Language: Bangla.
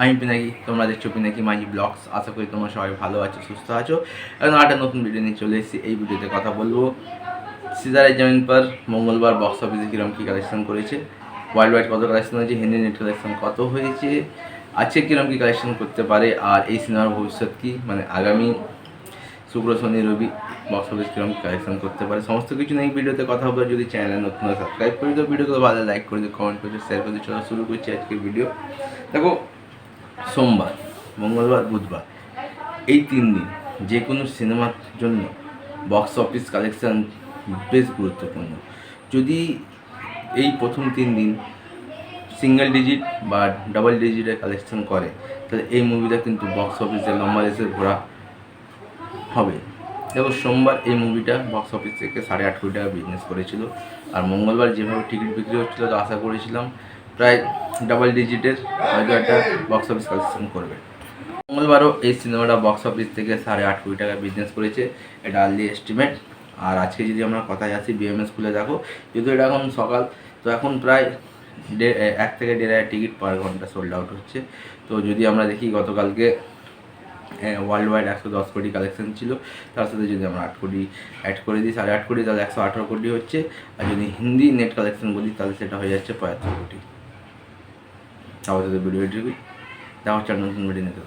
আমি পিনাকি, তোমরা দেখছ পিনাকি মাঝি ব্লগস। আশা করি তোমরা সবাই ভালো আছো, সুস্থ আছো। এখন একটা নতুন ভিডিও নিয়ে চলে এসেছি। এই ভিডিওতে কথা বলব। সিজারের জামিন পর মঙ্গলবার বক্স অফিসে কীরকম কী কালেকশন করেছে ওয়ার্ল্ড ওয়াইড কত কালেকশন হয়েছে হিন্দি নেট কালেকশন কত হয়েছে, আজকে কীরকম কী কালেকশন করতে পারে, আর এই সিনেমার ভবিষ্যৎ কী মানে আগামী শুক্র শনি রবি বক্স অফিস কীরকম কালেকশন করতে পারে, সমস্ত কিছু নিয়ে এই ভিডিওতে কথা বলে যদি চ্যানেলে নতুন সাবস্ক্রাইব করে দিও ভিডিওগুলো ভালো লাইক করে দিও কমেন্ট করে শেয়ার করে দিও, চলো শুরু করছি আজকের ভিডিও দেখো, সোমবার, মঙ্গলবার, বুধবার, এই তিন দিন যে কোনো সিনেমার জন্য বক্স অফিস কালেকশন বেশ গুরুত্বপূর্ণ। যদি এই প্রথম তিন দিন সিঙ্গেল ডিজিট বা ডাবল ডিজিটের কালেকশন করে, তাহলে এই মুভিটা কিন্তু বক্স অফিসে লম্বা রেসে ঘোরা হবে। দেখো, সোমবার এই মুভিটা বক্স অফিস থেকে সাড়ে আট কোটি টাকা বিজনেস করেছিল। আর মঙ্গলবার যেভাবে টিকিট বিক্রি হচ্ছিল, তো আশা করেছিলাম প্রায় ডাবল ডিজিটের হয়তো একটা বক্স অফিস কালেকশন করবে। মঙ্গলবারও এই সিনেমাটা বক্স অফিস থেকে সাড়ে আট কোটি টাকা বিজনেস করেছে। এটা আর্লি এস্টিমেট আর আজকে যদি আমরা কথায় আসি বিএমএস স্কুলে দেখো, যেহেতু এটা এখন সকাল, তো এখন প্রায় এক থেকে দেড় হাজার টিকিট পার ঘণ্টা সোল্ড আউট হচ্ছে। তো যদি আমরা দেখি গতকালকে ওয়ার্ল্ড ওয়াইড একশো দশ কোটি কালেকশন ছিল। তার সাথে যদি আমরা আট কোটি অ্যাড করে দিই, সাড়ে আট কোটি, তাহলে একশো আঠারো কোটি হচ্ছে। আর যদি হিন্দি নেট কালেকশন বলি, তাহলে সেটা হয়ে যাচ্ছে পঁয়াত্তর কোটি। তাহলে ভিডিও দেখা হচ্ছে নতুন ভিডিও নিতে